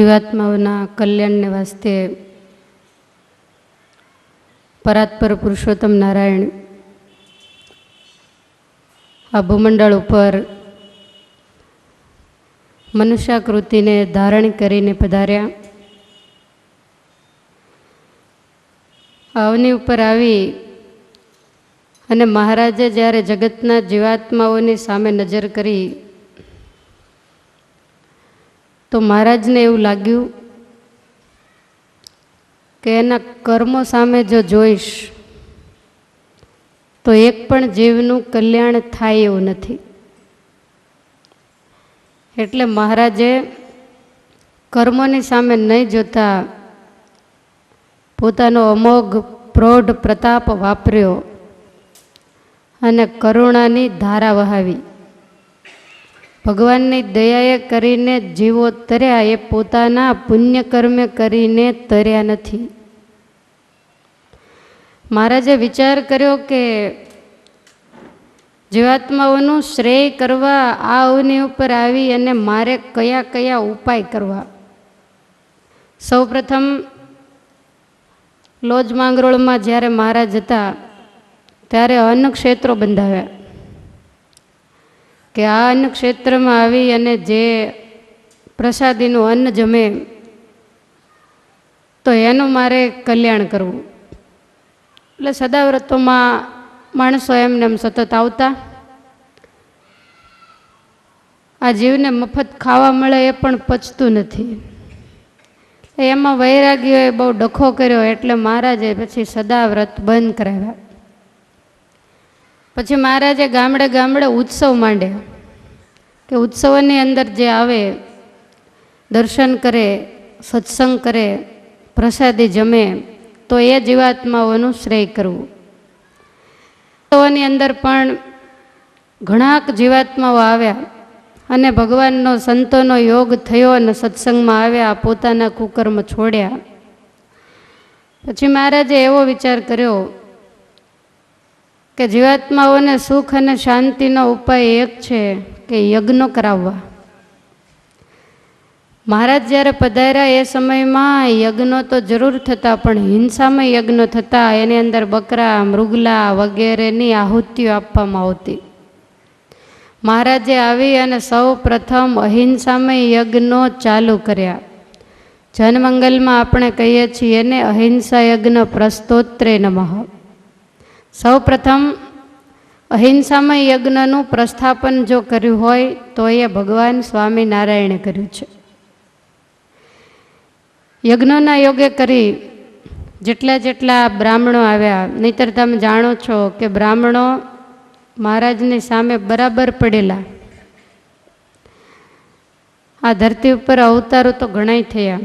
જીવાત્માઓના કલ્યાણને વાસ્તે પરાત્પર પુરુષોત્તમ નારાયણ આ ભૂમંડળ ઉપર મનુષ્યાકૃતિને ધારણ કરીને પધાર્યા. અવની ઉપર આવી અને મહારાજે જ્યારે જગતના જીવાત્માઓની સામે નજર કરી તો મહારાજને એવું લાગ્યું કે એના કર્મો સામે જો જોઈશ, તો એક પણ જીવનું કલ્યાણ થાય એવું નથી. એટલે મહારાજે કર્મોની સામે નહીં જોતા પોતાનો અમોઘ પ્રૌઢ પ્રતાપ વાપર્યો અને કરુણાની ધારા વહાવી. ભગવાનની દયાએ કરીને જીવો તર્યા, એ પોતાના પુણ્યકર્મે કરીને તર્યા નથી. મહારાજે વિચાર કર્યો કે જીવાત્માઓનું શ્રેય કરવા આ અવની ઉપર આવી અને મારે કયા કયા ઉપાય કરવા. સૌપ્રથમ લોજ માંગરોળમાં જ્યારે મહારાજ હતા, ત્યારે અન્ન ક્ષેત્રો બંધાવ્યા. કે આ અન્ન ક્ષેત્રમાં આવી અને જે પ્રસાદીનું અન્ન જમે, તો એનું મારે કલ્યાણ કરવું. એટલે સદાવ્રતોમાં માણસો એમને એમ સતત આવતા. આ જીવને મફત ખાવા મળે એ પણ પચતું નથી. એમાં વૈરાગીઓએ બહુ ડખો કર્યો એટલે મહારાજે પછી સદાવ્રત બંધ કરાવ્યા. પછી મહારાજે ગામડે ગામડે ઉત્સવ માંડ્યા. કે ઉત્સવોની અંદર જે આવે, દર્શન કરે, સત્સંગ કરે, પ્રસાદી જમે, તો એ જીવાત્માઓનું શ્રેય કરવું. ઉત્સવની અંદર પણ ઘણાક જીવાત્માઓ આવ્યા અને ભગવાનનો સંતોનો યોગ થયો અને સત્સંગમાં આવ્યા પોતાના કુકર્મ છોડ્યા. પછી મહારાજે એવો વિચાર કર્યો કે જીવાત્માઓને સુખ અને શાંતિનો ઉપાય એક છે કે યજ્ઞો કરાવવા. મહારાજ જ્યારે પધાર્યા એ સમયમાં યજ્ઞો તો જરૂર થતા, પણ હિંસામાં યજ્ઞો થતા એની અંદર બકરા, મૃગલા વગેરેની આહુતિઓ આપવામાં આવતી. મહારાજે આવી અને સૌ પ્રથમ અહિંસામય યજ્ઞો ચાલુ કર્યા. જનમંગલમાં આપણે કહીએ છીએ એને અહિંસા યજ્ઞ પ્રસ્તોત્રે નમઃ. સૌ પ્રથમ અહિંસામય યજ્ઞનું પ્રસ્થાપન જો કર્યું હોય, તો એ ભગવાન સ્વામિનારાયણે કર્યું છે. યજ્ઞના યોગે કરી જેટલા જેટલા બ્રાહ્મણો આવ્યા, નહીતર તમે જાણો છો કે બ્રાહ્મણો મહારાજની સામે બરાબર પડેલા. આ ધરતી ઉપર અવતારો તો ઘણાય થયા.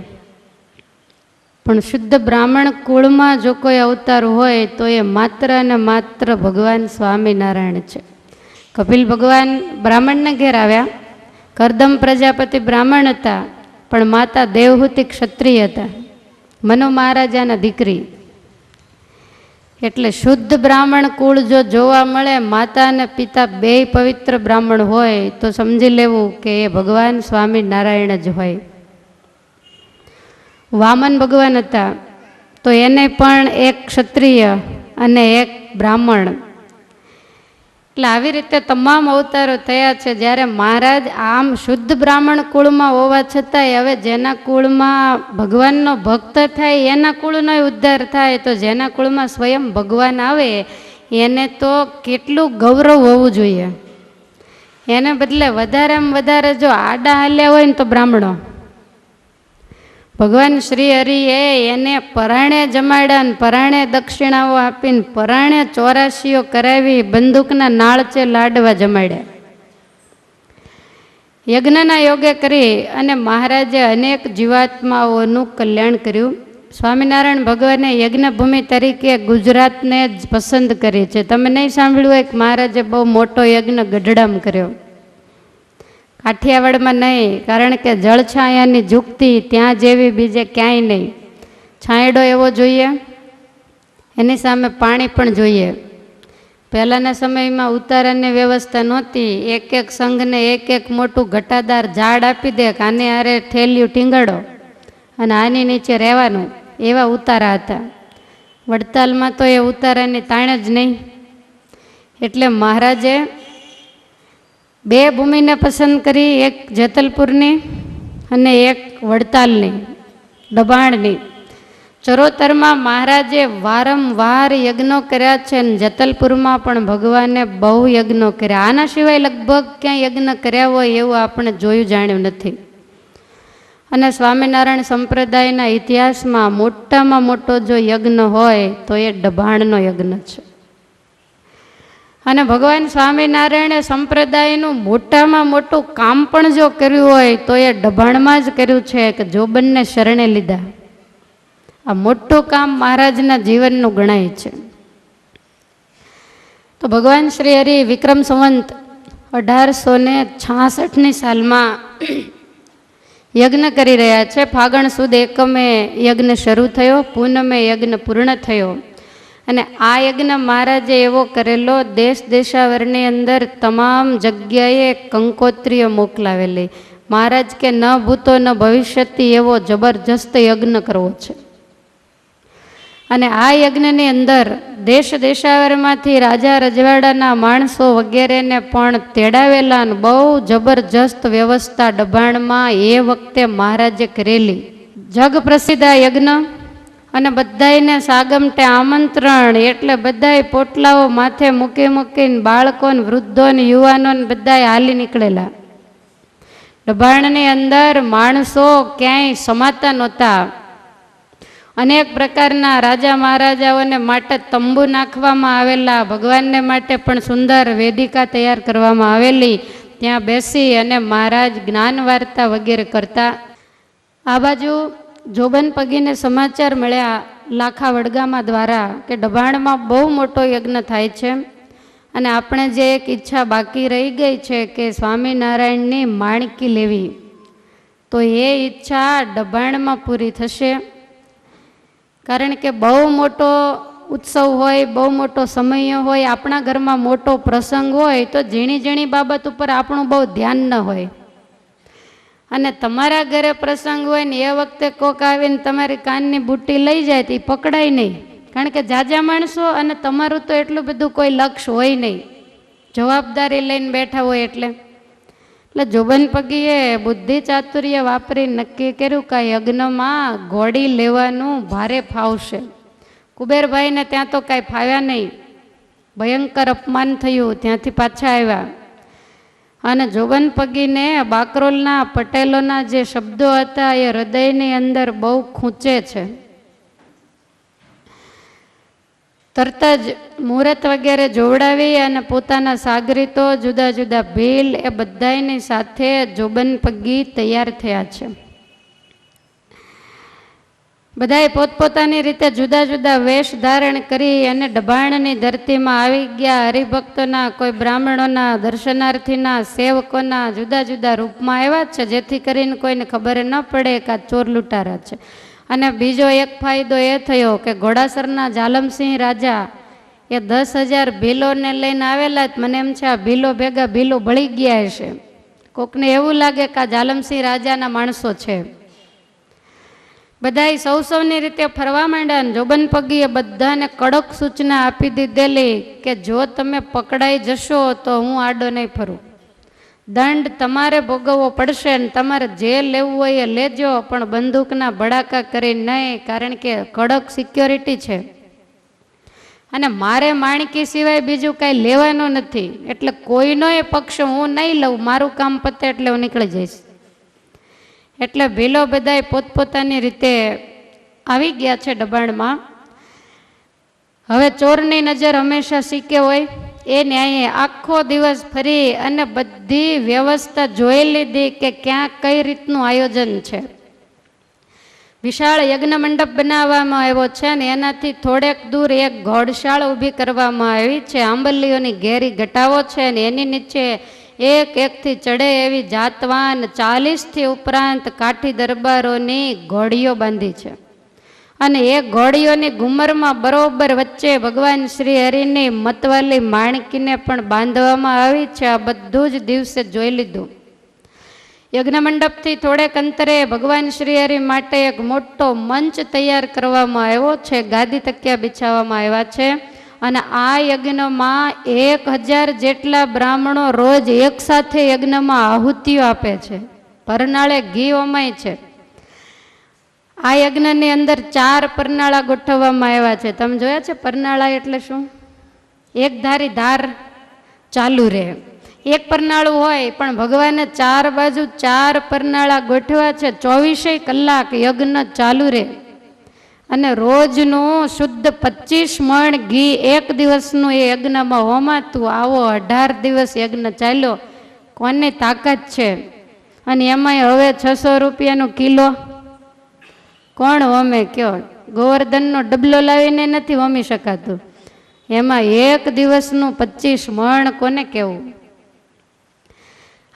પણ શુદ્ધ બ્રાહ્મણ કુળમાં જો કોઈ અવતાર હોય તો એ માત્ર અને માત્ર ભગવાન સ્વામિનારાયણ છે. કપિલ ભગવાન બ્રાહ્મણને ઘેર આવ્યા. કરદમ પ્રજાપતિ બ્રાહ્મણ હતા, પણ માતા દેવહૂતિ ક્ષત્રિય હતા. મનો મહારાજાના દીકરી. એટલે શુદ્ધ બ્રાહ્મણ કુળ જો જોવા મળે, માતા અને પિતા બે પવિત્ર બ્રાહ્મણ હોય, તો સમજી લેવું કે એ ભગવાન સ્વામિનારાયણ જ હોય. વામન ભગવાન હતા. તો એને પણ એક ક્ષત્રિય અને એક બ્રાહ્મણ. એટલે આવી રીતે તમામ અવતારો થયા છે. જ્યારે મહારાજ આમ શુદ્ધ બ્રાહ્મણ કુળમાં હોવા છતાંય હવે જેના કુળમાં ભગવાનનો ભક્ત થાય, એના કુળનો ઉદ્ધાર થાય, તો જેના કુળમાં સ્વયં ભગવાન આવે, એને તો કેટલું ગૌરવ હોવું જોઈએ. એને બદલે વધારેમાં વધારે જો આડા હાલ્યા હોય ને તો બ્રાહ્મણો. ભગવાન શ્રી હરિએ એને પરાણે જમાડ્યા ને પરાણે દક્ષિણાઓ આપીને પરાણે ચોરાશીઓ કરાવી બંદૂકના નાળચે લાડવા જમાડ્યા. યજ્ઞના યોગે કરી અને મહારાજે અનેક જીવાત્માઓનું કલ્યાણ કર્યું. સ્વામિનારાયણ ભગવાને યજ્ઞભૂમિ તરીકે ગુજરાતને જ પસંદ કરી છે. તમે નહીં સાંભળ્યું હોય કે મહારાજે બહુ મોટો યજ્ઞ ગઢડામ કર્યો. કાઠિયાવાડમાં નહીં, કારણ કે જળછાયાની ઝુકતી ત્યાં જેવી બીજે ક્યાંય નહીં. છાંયડો એવો જોઈએ, એની સામે પાણી પણ જોઈએ. પહેલાંના સમયમાં ઉતારાની વ્યવસ્થા નહોતી. એક એક સંઘને એક એક મોટું ઘટાદાર ઝાડ આપી દે કે આને આરે ઠેલિયું ટીંગડો અને આની નીચે રહેવાનું, એવા ઉતારા હતા. વડતાલમાં તો એ ઉતારાની તાણ જ નહીં. એટલે મહારાજે બે ભૂમિને પસંદ કરી, એક જેતલપુરની અને એક વડતાલની, દબાણની. ચરોતરમાં મહારાજે વારંવાર યજ્ઞો કર્યા છે અને જેતલપુરમાં પણ ભગવાને બહુ યજ્ઞો કર્યા. આના સિવાય લગભગ ક્યાંય યજ્ઞ કર્યા હોય એવું આપણે જોયું જાણ્યું નથી. અને સ્વામિનારાયણ સંપ્રદાયના ઇતિહાસમાં મોટામાં મોટો જો યજ્ઞ હોય તો એ દબાણનો યજ્ઞ છે. અને ભગવાન સ્વામિનારાયણે સંપ્રદાયનું મોટામાં મોટું કામ પણ જો કર્યું હોય, તો એ ડભાણમાં જ કર્યું છે કે જોબનને શરણે લીધા. આ મોટું કામ મહારાજના જીવનનું ગણાય છે. તો ભગવાન શ્રી હરિ વિક્રમ સંવંત અઢારસો ને છાસઠની સાલમાં યજ્ઞ કરી રહ્યા છે. ફાગણ સુદ એકમે યજ્ઞ શરૂ થયો, પૂનમે યજ્ઞ પૂર્ણ થયો. અને આ યજ્ઞ મહારાજે એવો કરેલો, દેશ દેશાવરની અંદર તમામ જગ્યાએ કંકોત્રીઓ મોકલાવેલી. મહારાજ કે ન ભૂતો ન ભવિષ્યથી એવો જબરજસ્ત યજ્ઞ કરવો છે. અને આ યજ્ઞની અંદર દેશ દેશાવરમાંથી રાજા રજવાડાના માણસો વગેરેને પણ તેડાવેલા બહુ જબરજસ્ત વ્યવસ્થા દબાણમાં એ વખતે મહારાજે કરેલી. જગ પ્રસિદ્ધ યજ્ઞ અને બધાયને સાગમટે આમંત્રણ એટલે બધાય પોટલાઓ માથે મૂકી મૂકીને બાળકોને, વૃદ્ધોને, યુવાનોને બધાય હાલી નીકળેલા. ડભાણની અંદર માણસો ક્યાંય સમાતા નહોતા. અનેક પ્રકારના રાજા મહારાજાઓને માટે તંબુ નાખવામાં આવેલા, ભગવાનને માટે પણ સુંદર વેદિકા તૈયાર કરવામાં આવેલી. ત્યાં બેસી અને મહારાજ જ્ઞાન વાર્તા વગેરે કરતા. આ બાજુ જોબન પગીને સમાચાર મળ્યા લાખા વડગામા દ્વારા કે ડભાણમાં બહુ મોટો યજ્ઞ થાય છે અને આપણે જે એક ઈચ્છા બાકી રહી ગઈ છે કે સ્વામિનારાયણની માણકી લેવી, તો એ ઈચ્છા ડભાણમાં પૂરી થશે. કારણ કે બહુ મોટો ઉત્સવ હોય, બહુ મોટો સમય હોય, આપણા ઘરમાં મોટો પ્રસંગ હોય, તો ઝીણી ઝીણી બાબત ઉપર આપણું બહુ ધ્યાન ન હોય. અને તમારા ઘરે પ્રસંગ હોય ને એ વખતે કોક આવીને તમારી કાનની બુટ્ટી લઈ જાય તો એ પકડાય નહીં. કારણ કે જાજા માણસો અને તમારું તો એટલું બધું કોઈ લક્ષ હોય નહીં. જવાબદારી લઈને બેઠા હોય એટલે. એટલે જોબન પગીએ બુદ્ધિ ચાતુર્ય વાપરી નક્કી કર્યું કે યજ્ઞમાં ઘોડી લેવાનું ભારે ફાવશે. કુબેરભાઈને ત્યાં તો કાંઈ ફાવ્યા નહીં. ભયંકર અપમાન થયું, ત્યાંથી પાછા આવ્યા. અને જોબન પગીને બાકરોલના પટેલોના જે શબ્દો હતા એ હૃદયની અંદર બહુ ખૂંચે છે. તરત જ મુહૂર્ત વગેરે જોવડાવી અને પોતાના સાગરીતો જુદા જુદા ભીલ એ બધાની સાથે જોબન પગી તૈયાર થયા છે. બધાએ પોતપોતાની રીતે જુદા જુદા વેશ ધારણ કરી અને ડભાણની ધરતીમાં આવી ગયા હરિભક્તોના, કોઈ બ્રાહ્મણોના, દર્શનાર્થીના, સેવકોના જુદા જુદા રૂપમાં આવ્યા છે, જેથી કરીને કોઈને ખબર ન પડે કે આ ચોર લૂંટારા છે. અને બીજો એક ફાયદો એ થયો કે ઘોડાસરના જાલમસિંહ રાજા એ દસ હજાર ભીલોને લઈને આવેલા મને એમ છે આ ભીલો ભેગા ભીલો ભળી ગયા હશે. કોકને એવું લાગે કે આ જાલમસિંહ રાજાના માણસો છે. બધાય સૌ સૌની રીતે ફરવા માંડ્યા જોબન પગીએ બધાને કડક સૂચના આપી દીધેલી કે જો તમે પકડાઈ જશો તો હું આડો નહીં ફરું. દંડ તમારે ભોગવવો પડશે ને તમારે જે લેવું હોય એ લેજો, પણ બંદૂકના ભડાકા કરી નહીં, કારણ કે કડક સિક્યોરિટી છે. અને મારે માણકી સિવાય બીજું કાંઈ લેવાનું નથી. એટલે કોઈનો એ પક્ષ હું નહીં લઉં, મારું કામ પતે એટલે હું નીકળી જઈશ. એટલે ભીલો બધાએ પોતપોતાની રીતે આવી ગયા છે દબાણમાં. હવે ચોરની નજર હંમેશા શીખે હોય. એ ન્યાયે આખો દિવસ ફરી અને બધી વ્યવસ્થા જોઈ લીધી કે ક્યાં કઈ રીતનું આયોજન છે. વિશાળ યજ્ઞ મંડપ બનાવવામાં આવ્યો છે ને એનાથી થોડેક દૂર એક ઘોડશાળ ઊભી કરવામાં આવી છે. આંબલીઓની ઘેરી ઘટાવો છે ને એની નીચે એક એકથી ચડે એવી જાતવાન ચાલીસથી ઉપરાંત કાઠી દરબારોની ઘોડીઓ બાંધી છે. અને એ ઘોડીઓની ઘુમરમાં બરોબર વચ્ચે ભગવાન શ્રી હરિની મતવાલી માણકીને પણ બાંધવામાં આવી છે. આ બધું જ દિવસે જોઈ લીધું. યજ્ઞ મંડપથી થોડેક અંતરે ભગવાન શ્રી હરિ માટે એક મોટો મંચ તૈયાર કરવામાં આવ્યો છે. ગાદી તકિયા બિછાવવામાં આવ્યા છે. અને આ યજ્ઞમાં એક હજાર જેટલા બ્રાહ્મણો રોજ એક સાથે યજ્ઞમાં આહુતિઓ આપે છે. પરનાળે ઘી ઓમાય છે. આ યજ્ઞની અંદર ચાર પરનાળા ગોઠવવામાં આવ્યા છે. તમે જોયા છે પરનાળા એટલે શું? એક ધારી ધાર ચાલુ રહે. એક પરનાળું હોય, પણ ભગવાને ચાર બાજુ ચાર પરનાળા ગોઠવા છે. ચોવીસે કલાક યજ્ઞ ચાલુ રહે. અને રોજનું શુદ્ધ પચીસ મણ ઘી એક દિવસનું એ યજ્ઞમાં હોમાતું આવો, અઢાર દિવસ યજ્ઞ ચાલ્યો. કોની તાકાત છે? અને એમાંય હવે છસો રૂપિયાનું કિલો. કોણ હોમે કયો? ગોવર્ધનનો ડબલો લાવીને નથી હોમી શકાતું. એમાં એક દિવસનું પચીસ મણ કોને કહેવું?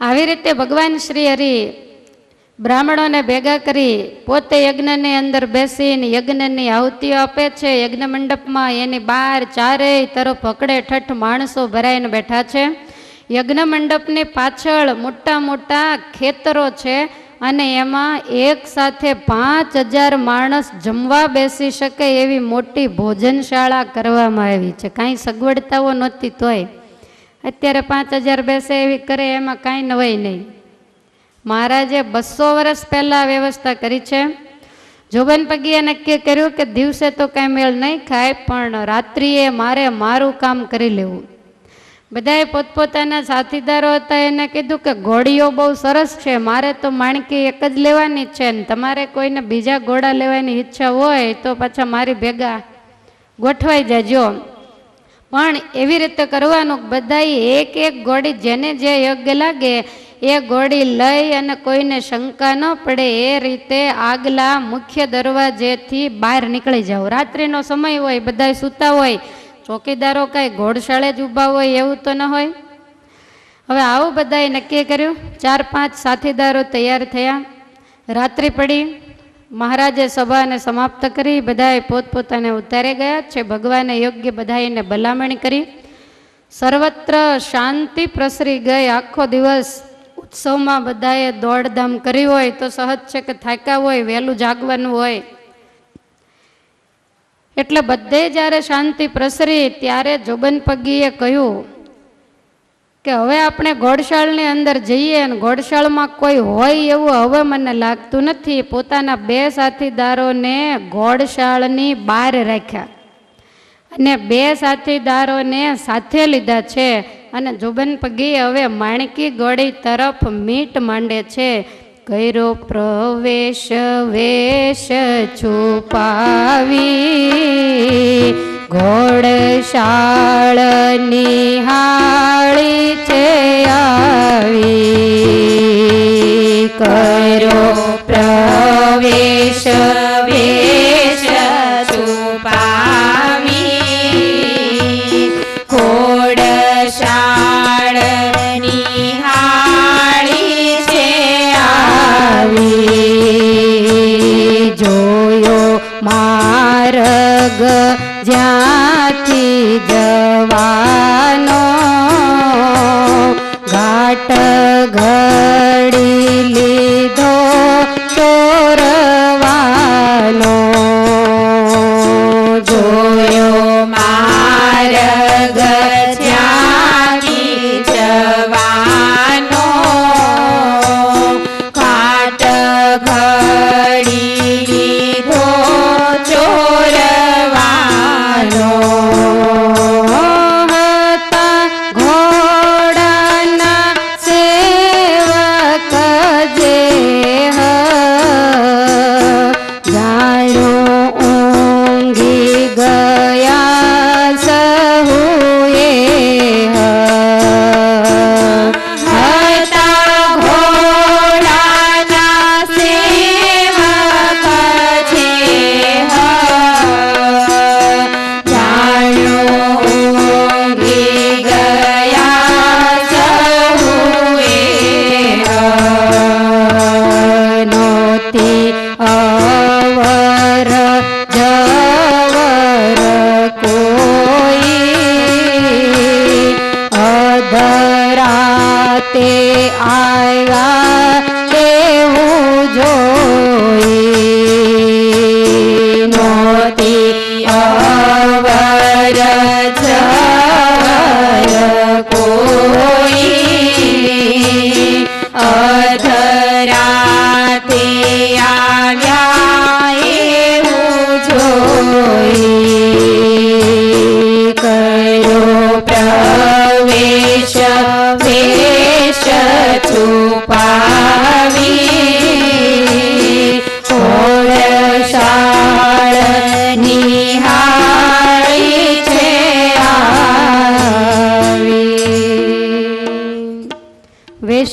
આવી રીતે ભગવાન શ્રી હરિ બ્રાહ્મણોને ભેગા કરી પોતે યજ્ઞની અંદર બેસીને યજ્ઞની આહુતિઓ આપે છે. યજ્ઞ મંડપમાં એની બહાર ચારેય તરફ હકડે ઠઠ માણસો ભરાઈને બેઠા છે. યજ્ઞ મંડપની પાછળ મોટા મોટા ખેતરો છે અને એમાં એક સાથે પાંચ હજાર માણસ જમવા બેસી શકે એવી મોટી ભોજનશાળા કરવામાં આવી છે. કાંઈ સગવડતાઓ નહોતી તોય. અત્યારે પાંચ હજાર બેસે એવી કરે એમાં કાંઈ નવાય નહીં. મહારાજે બસો વર્ષ પહેલાં વ્યવસ્થા કરી છે. જોબન પગીએ નક્કી કર્યું કે દિવસે તો કાંઈ મેળ નહીં ખાય, પણ રાત્રિએ મારે મારું કામ કરી લેવું. બધાએ પોતપોતાના સાથીદારો હતા, એને કીધું કે ઘોડીઓ બહુ સરસ છે, મારે તો માણકી એક જ લેવાની છે ને તમારે કોઈને બીજા ઘોડા લેવાની ઈચ્છા હોય તો પાછા મારી ભેગા ગોઠવાઈ જજો. પણ એવી રીતે કરવાનું બધાએ એક એક ઘોડી જેને જે યોગ્ય લાગે એ ગોળી લઈ અને કોઈને શંકા ન પડે એ રીતે આગલા મુખ્ય દરવાજેથી બહાર નીકળી જાઓ. રાત્રિનો સમય હોય બધા સૂતા હોય, ચોકીદારો કાંઈ ઘોડશાળે જ ઊભા હોય એવું તો ન હોય? હવે આવું બધાએ નક્કી કર્યું? ચાર પાંચ સાથીદારો તૈયાર થયા. રાત્રિ પડી. મહારાજે સભાને સમાપ્ત કરી. બધાએ પોતપોતાને ઉતારી ગયા. છે ભગવાને યોગ્ય બધાને ભલામણી કરી. સર્વત્ર શાંતિ પ્રસરી ગઈ. આખો દિવસ ઉત્સવમાં બધાએ દોડધામ કરી હોય તો સહજ છે કે થાક્યા હોય, વહેલું જાગવાનું હોય. એટલે બધે જ્યારે શાંતિ પ્રસરી, ત્યારે જોબન પગીએ કહ્યું કે હવે આપણે ઘોડશાળની અંદર જઈએ અને ઘોડશાળમાં કોઈ હોય એવું હવે મને લાગતું નથી. પોતાના બે સાથીદારોને ઘોડશાળની બહાર રાખ્યા અને બે સાથીદારોને સાથે લીધા છે. અને જોબન પગી હવે માણકી ગોળી તરફ મીટ માંડે છે. કર્યો પ્રવેશ, વેશ છુપાવી. ઘોડશાળ નિહાળી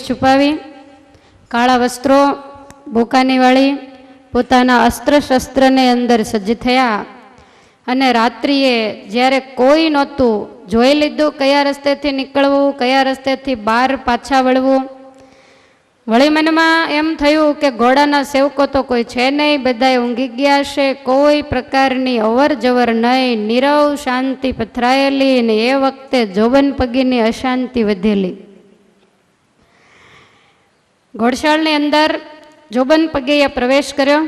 છુપાવી, કાળા વસ્ત્રો, ભૂકાની વાળી, પોતાના અસ્ત્ર શસ્ત્રને અંદર સજ્જ થયા અને રાત્રિએ જ્યારે કોઈ નહોતું, જોઈ લીધું કયા રસ્તેથી નીકળવું, કયા રસ્તેથી બહાર પાછા વળવું, વળી મનમાં એમ થયું કે ઘોડાના સેવકો તો કોઈ છે નહીં બધાએ ઊંઘી ગયા છે કોઈ પ્રકારની અવર જવર નહીં, નીરવ શાંતિ પથરાયેલી ને એ વખતે જોબન પગીની અશાંતિ વધેલી. ઘોડશાળની અંદર જોબન પગીએ પ્રવેશ કર્યો.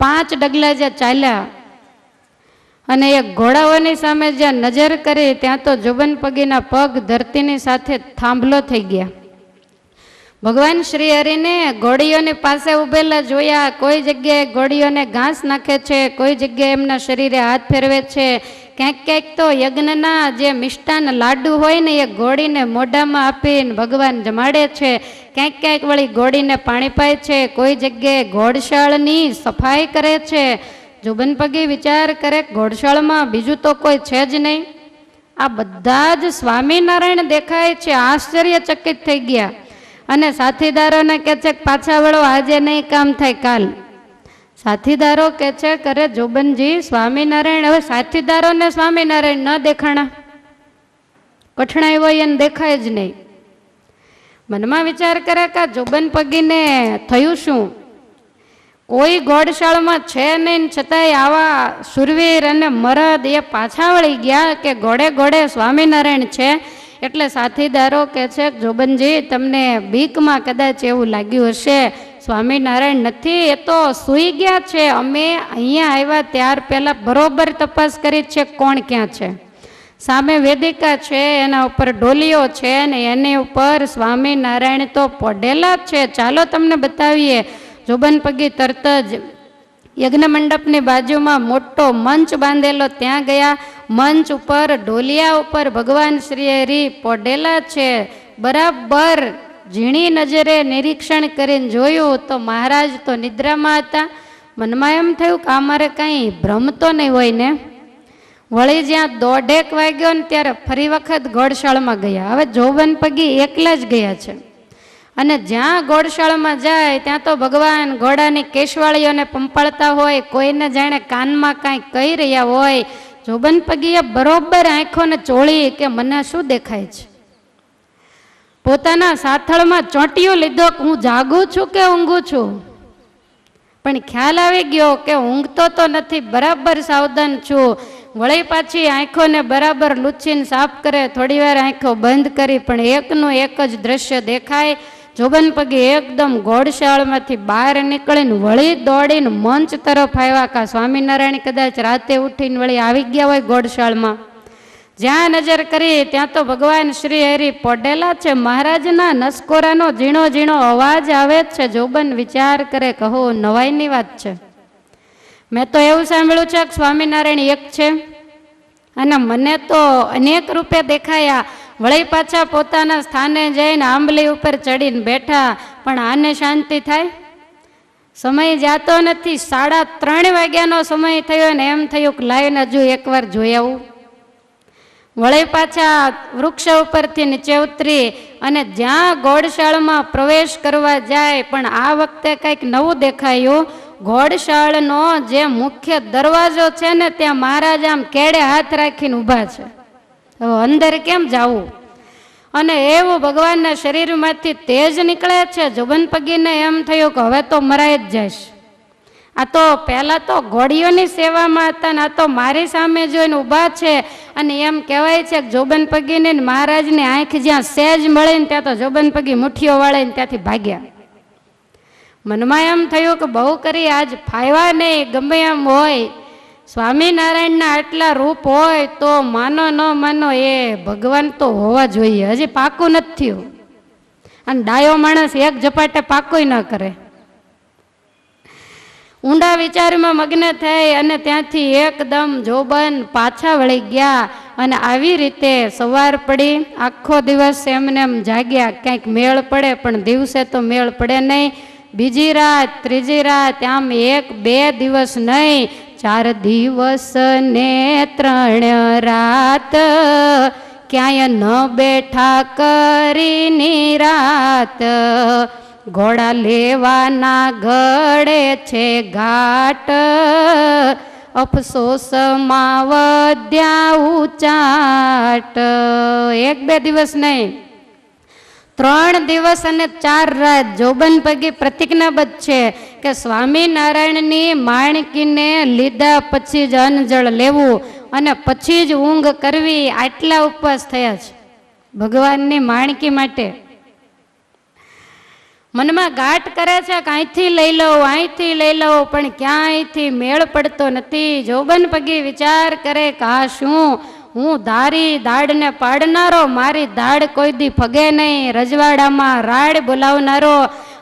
પાંચ ડગલા જ્યાં ચાલ્યા અને એ ઘોડાઓની સામે જ્યાં નજર કરી ત્યાં તો જોબન પગીના પગ ધરતીની સાથે થાંભલો થઈ ગયા. ભગવાન શ્રી હરિને ઘોડીઓની પાસે ઊભેલા જોયા, કોઈ જગ્યાએ ઘોડીઓને ઘાસ નાખે છે, કોઈ જગ્યાએ એમના શરીરે હાથ ફેરવે છે ક્યાંક ક્યાંક તો યજ્ઞના જે મિષ્ટાન લાડુ હોય ને એ ઘોડીને મોઢામાં આપીને ભગવાન જમાડે છે. ક્યાંક ક્યાંક વળી ઘોડીને પાણી પાય છે. કોઈ જગ્યાએ ઘોડશાળની સફાઈ કરે છે. જુબન પગી વિચાર કરે ઘોડશાળમાં બીજું તો કોઈ છે જ નહીં. આ બધા જ સ્વામિનારાયણ દેખાય છે. આશ્ચર્યચકિત થઈ ગયા. અને સાથીદારોને કહે છે કે પાછા વળો, આજે નહીં કામ થાય કાલ. સાથીદારો કહે છે, કરે જોબનજી સ્વામિનારાયણ. હવે સાથીદારોને સ્વામિનારાયણ ન દેખાણા. કઠણાઈ હોય એને દેખાય જ નહીં. મનમાં વિચાર કરે કે જોબન પગીને થયું શું? કોઈ ઘોડશાળમાં છે નહીં, છતાંય આવા સુરવીર અને મરદ એ પાછા વળી ગયા કે ઘોડે ઘોડે સ્વામિનારાયણ છે. એટલે સાથીદારો કહે છે જોબનજી તમને બીકમાં કદાચ એવું લાગ્યું હશે સ્વામિનારાયણ નથી, એ તો સૂઈ ગયા છે. અમે અહીંયા આવ્યા ત્યાર પહેલાં બરોબર તપાસ કરી છે કોણ ક્યાં છે. સામે વેદિકા છે, એના ઉપર ડોલીઓ છે ને એની ઉપર સ્વામિનારાયણ તો પડેલા છે. ચાલો તમને બતાવીએ, જોબન પગી તરત જ યજ્ઞ મંડપની બાજુમાં મોટો મંચ બાંધેલો. ત્યાં ગયા, મંચ ઉપર ઢોલિયા ઉપર ભગવાન શ્રી હરિ પડેલા છે. બરાબર ઝીણી નજરે નિરીક્ષણ કરીને જોયું તો મહારાજ તો નિદ્રામાં હતા. મનમાં એમ થયું કે અમારે કંઈ કાંઈ ભ્રમ તો નહીં હોય ને. વળી જ્યાં દોઢેક વાગ્યો ને ત્યારે ફરી વખત ગોળશાળમાં ગયા. હવે જોબન પગી એકલા જ ગયા છે. અને જ્યાં ગોળશાળામાં જાય ત્યાં તો ભગવાન ઘોડાની કેશવાળીઓને પંપાળતા હોય, કોઈને જાણે કાનમાં કાંઈ કહી રહ્યા હોય. જોબન પગીએ બરોબર આંખોને ચોળી કે મને શું દેખાય છે? પોતાના સાથળમાં ચોંટીઓ લીધો હું જાગું છું કે ઊંઘું છું? પણ ખ્યાલ આવી ગયો કે ઊંઘતો તો નથી, બરાબર સાવધાન છું. વળી પાછી આંખોને બરાબર લૂછીને સાફ કરે થોડી વાર આંખો બંધ કરી, પણ એકનું એક જ દ્રશ્ય દેખાય. જોબન પગે એકદમ ગોળશાળમાંથી બહાર નીકળીને વળી દોડીને મંચ તરફ આવ્યા કા સ્વામિનારાયણ કદાચ રાતે ઉઠીને વળી આવી ગયા હોય ઘોડશાળમાં જ્યાં નજર કરી, ત્યાં તો ભગવાન શ્રી હરિ પડેલા છે. મહારાજના નસકોરાનો ઝીણો ઝીણો અવાજ આવે જ છે. જોબન વિચાર કરે કહો નવાઈની વાત છે. મેં તો એવું સાંભળ્યું છે કે સ્વામિનારાયણ એક છે અને મને તો અનેક રૂપે દેખાયા. વળી પાછા પોતાના સ્થાને જઈને આંબલી ઉપર ચડીને બેઠા, પણ આને શાંતિ થાય? સમય જાતો નથી. સાડા ત્રણ વાગ્યાનો સમય થયો ને એમ થયું કે લાઈન હજુ એકવાર જોઈ આવું. વળી પાછા વૃક્ષ ઉપરથી નીચે ઉતરી અને જ્યાં ગોળશાળમાં પ્રવેશ કરવા જાય, પણ આ વખતે કંઈક નવું દેખાયું. ઘોડશાળનો જે મુખ્ય દરવાજો છે ને, ત્યાં મહારાજ આમ કેડે હાથ રાખીને ઊભા છે. અંદર કેમ જાવું? અને એવું ભગવાનના શરીરમાંથી તેજ નીકળે છે જુબન પગીને એમ થયું કે હવે તો મરાય જ જઈશ. આ તો પહેલાં તો ઘોડીઓની સેવામાં હતા ને આ તો મારી સામે જોઈને ઊભા છે. અને એમ કહેવાય છે કે જોબન પગીને મહારાજને આંખ જ્યાં સહેજ મળે ને ત્યાં તો જોબન પગી મુઠ્ઠીઓ વાળીને ત્યાંથી ભાગ્યા. મનમાં એમ થયું કે બહુ કરી આજ ફાયવા નહીં, ગમે એમ હોય. સ્વામિનારાયણના આટલા રૂપ હોય તો માનો ન માનો એ ભગવાન તો હોવા જોઈએ. હજી પાકું નથી થયું. અને ડાયો માણસ એક ઝપાટે પાકોય ન કરે. ઊંડા વિચારમાં મગ્ન થઈ અને ત્યાંથી એકદમ જોબન પાછા વળી ગયા અને આવી રીતે સવાર પડી. આખો દિવસ એમને એમ જાગ્યા, ક્યાંક મેળ પડે, પણ દિવસે તો મેળ પડે નહીં. બીજી રાત, ત્રીજી રાત, આમ એક બે દિવસ નહીં. ચાર દિવસ ને ત્રણ રાત. ક્યાંય ન બેઠા કરીની રાત. ઘોડા લેવાના ઘડે છે ઘાટ. અફસોસમાં વધ્યા ઉચાટ. એક બે દિવસ નહીં. ત્રણ દિવસ અને ચાર રાત જોબન પગી પ્રતિજ્ઞાબદ્ધ છે કે સ્વામિનારાયણની માણકીને લીધા પછી જ અન્નજળ લેવું અને પછી જ ઊંઘ કરવી આટલા ઉપવાસ થયા છે. ભગવાનની માણકી માટે મનમાં ગાંઠ કરે છે કે અહીંથી લઈ લઉં, અહીંથી લઈ લઉં, પણ ક્યાંયથી મેળ પડતો નથી. જોબન પગી વિચાર કરે કે શું? હું ધારી દાડને પાડનારો, મારી દાડ કોઈ દી ફગે નહીં. રજવાડામાં રાડ બોલાવનારો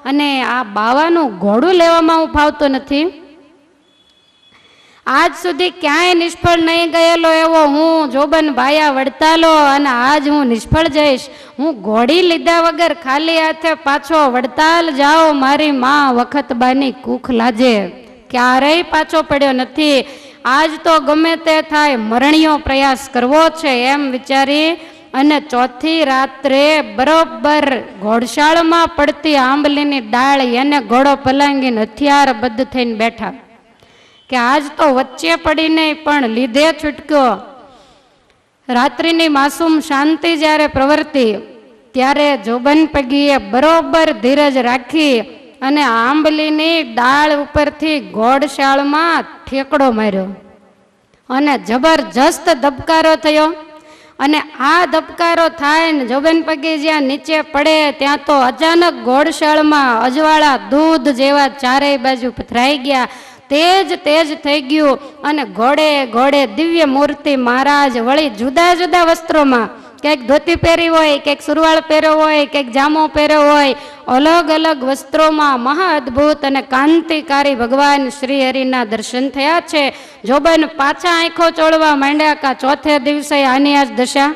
અને આ બાવાનું ઘોડું લેવામાં હું ફાવતો નથી. આજ સુધી ક્યાંય નિષ્ફળ નહીં ગયેલો એવો હું જોબન બાયા વડતાલો અને આજ હું નિષ્ફળ જઈશ. હું ઘોડી લીધા વગર ખાલી હાથે પાછો વડતાલ જાઓ, મારી માં વખત બાની કૂખ લાજે. ક્યારેય પાછો પડ્યો નથી. આજ તો ગમે તે થાય, મરણીયો પ્રયાસ કરવો છે એમ વિચારી અને ચોથી રાત્રે બરોબર ઘોડશાળમાં પડતી આંબલીની ડાળ એને ઘોડો પલાંગીને હથિયાર બદ્ધ થઈને બેઠા. કે આજ તો વચ્ચે પડીને પણ લીધે છૂટક્યો. રાત્રિની માસૂમ શાંતિ જ્યારે પ્રવર્તી, ત્યારે જોબન પગીએ બરોબર ધીરજ રાખી અને આંબલીની ડાળ ઉપરથી ઘોડશાળમાં ઠેકડો માર્યો. અને જબરજસ્ત ધબકારો થયો. અને આ ધબકારો થાય ને જોબન પગી જ્યાં નીચે પડે, ત્યાં તો અચાનક ઘોડશાળમાં અજવાળા દૂધ જેવા ચારેય બાજુ પથરાઈ ગયા. તેજ તેજ થઈ ગયું અને ઘોડે ઘોડે દિવ્ય મૂર્તિ મહારાજ વળી જુદા જુદા વસ્ત્રોમાં ક્યાંક ધોતી પહેરી હોય, ક્યાંક સુરવાળ પહેર્યો હોય, ક્યાંક જામો પહેર્યો હોય, અલગ અલગ વસ્ત્રોમાં મહા અદ્ભુત અને કાંતિકારી ભગવાન શ્રી હરિના દર્શન થયા છે. જોબન પાછા આંખો ચોળવા માંડ્યા કા ચોથે દિવસે આની આજ દશા?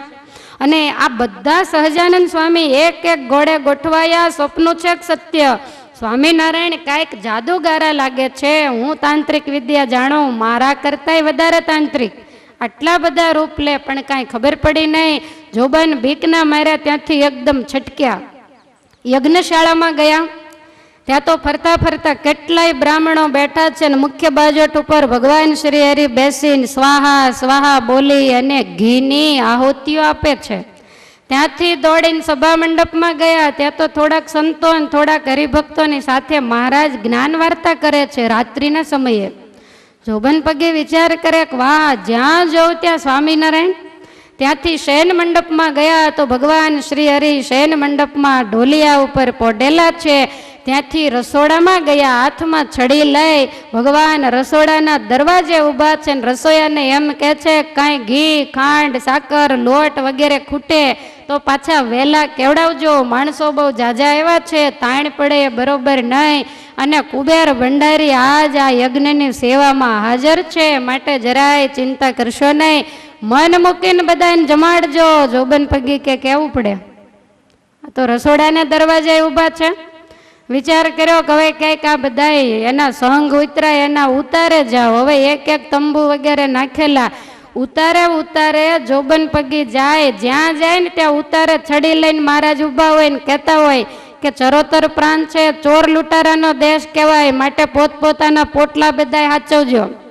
અને આ બધા સહજાનંદ સ્વામી એક એક ઘોડે ગોઠવાયા, સ્વપ્નું છે સત્ય? સ્વામિનારાયણ કાંઈક જાદુગારા લાગે છે. હું તાંત્રિક વિદ્યા જાણું, મારા કરતાંય વધારે તાંત્રિક. આટલા બધા રૂપ લે, પણ કાંઈ ખબર પડી નહીં. જોબન બીકના માર્યા ત્યાંથી એકદમ છટક્યા. યજ્ઞશાળામાં ગયા. ત્યાં તો ફરતા ફરતા કેટલાય બ્રાહ્મણો બેઠા છે ને મુખ્ય બાજોટ ઉપર ભગવાન શ્રી હરિ બેસીને સ્વાહા સ્વાહા બોલી અને ઘીની આહુતિઓ આપે છે. ત્યાંથી દોડીને સભા મંડપમાં ગયા. ત્યાં તો થોડાક સંતો અને થોડાક હરિભક્તોની સાથે મહારાજ જ્ઞાન વાર્તા કરે છે રાત્રિના સમયે. જોબન પગે વિચાર કરે કે, વાહ, જ્યાં જવું ત્યાં સ્વામિનારાયણ? ત્યાંથી શયન મંડપમાં ગયા તો ભગવાન શ્રી હરિ શયન મંડપમાં ઢોલિયા ઉપર પોઢેલા છે. ત્યાંથી રસોડામાં ગયા, હાથમાં છડી લઈ ભગવાન રસોડાના દરવાજે ઊભા છે ને રસોયાને એમ કહે છે, કાંઈ ઘી, ખાંડ, સાકર, લોટ વગેરે ખૂટે તો પાછા વહેલા કેવડાવજો. માણસો બહુ જાજા એવા છે, તાણ પડે બરોબર નહીં. અને કુબેર ભંડારી આજ આ યજ્ઞની સેવામાં હાજર છે, માટે જરાય ચિંતા કરશો નહીં. મન મૂકીને બધાને જમાડજો. જોબન પગી કે, કેવું પડે? તો રસોડાના દરવાજે ઊભા છે. વિચાર કર્યો કે હવે કંઈક આ બધાય એના સંઘ ઉતરાય, એના ઉતારે જાઓ. હવે એક એક તંબુ વગેરે નાખેલા. ઉતારે ઉતારે, જોબન પગી જાય. જ્યાં જાય ને ત્યાં ઉતારે છડી લઈને મહારાજ ઊભા હોય ને કહેતા હોય કે ચરોતર પ્રાંત છે, ચોર લૂંટારાનો દેશ કહેવાય. માટે પોતપોતાના પોટલા બધાય સાચવજો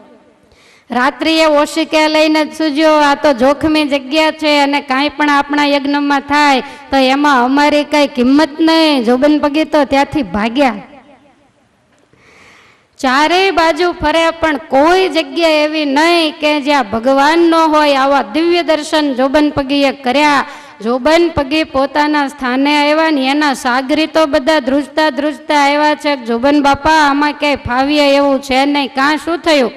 રાત્રિએ ઓશિકે લઈને જ સૂજો આ તો જોખમી જગ્યા છે અને કાંઈ પણ આપણા યજ્ઞમાં થાય, તો એમાં અમારી કઈ કિંમત નહીં. જોબન પગી તો ત્યાંથી ભાગ્યા. ચારેય બાજુ ફરે પણ કોઈ જગ્યા એવી નહીં કે જ્યાં ભગવાન ન હોય, આવા દિવ્ય દર્શન જોબન પગીએ કર્યા. જોબન પગી પોતાના સ્થાને આવ્યા ને એના સાગરી તો બધા ધ્રુજતા ધ્રુજતા આવ્યા છે. જોબન, બાપા, આમાં ક્યાંય ફાવીએ એવું છે નહીં, કાં શું થયું?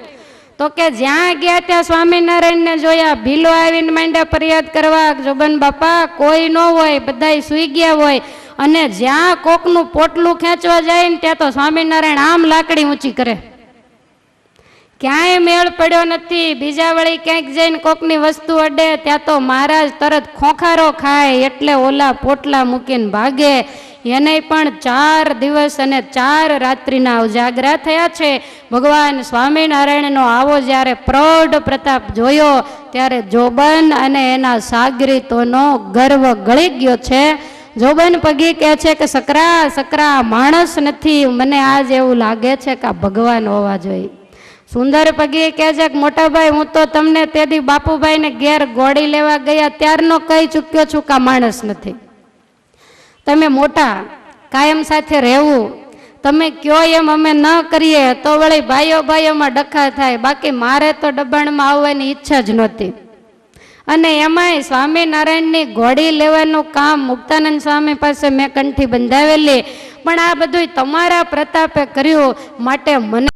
તો કે જ્યાં ગયા ત્યાં સ્વામિનારાયણને જોયા, ભીલો આવીને માંડ્યા ફરિયાદ કરવા જોબન બાપા, કોઈ ન હોય, બધાય સૂઈ ગયા હોય. અને જ્યાં કોકનું પોટલું ખેંચવા જાય ને ત્યાં તો સ્વામિનારાયણ આમ લાકડી ઊંચી કરે. ક્યાંય મેળ પડ્યો નથી. બીજા વળી ક્યાંક જઈને કોકની વસ્તુ અડે, ત્યાં તો મહારાજ તરત ખોખારો ખાય, એટલે ઓલા પોટલા મૂકીને ભાગે. એને પણ ચાર દિવસ અને ચાર રાત્રિના ઉજાગરા થયા છે. ભગવાન સ્વામિનારાયણનો આવો જ્યારે પ્રૌઢ પ્રતાપ જોયો, ત્યારે જોબન અને એના સાગરીતોનો ગર્વ ગળી ગયો છે. જોબન પગી કહે છે કે, સકરા સકરા, માણસ નથી. મને આજ એવું લાગે છે કે આ ભગવાન હોવા જોઈએ. સુંદર પગી કહે છે કે, મોટાભાઈ, હું તો તમને તેથી બાપુભાઈને ઘેર ગોળી લેવા ગયા, ત્યારનો કહી ચૂક્યો છું કે માણસ નથી. તમે મોટા, કાયમ સાથે રહેવું. તમે કયો એમ અમે ન કરીએ, તો વળી ભાઈઓ ભાઈઓમાં ડખા થાય. બાકી મારે તો દબાણમાં આવવાની ઈચ્છા જ નહોતી. અને એમાંય સ્વામિનારાયણની ઘોડી લેવાનું કામ મુક્તાનંદ સ્વામી પાસે મેં કંઠી બંધાવેલી. પણ આ બધું તમારા પ્રતાપે કર્યું. માટે મને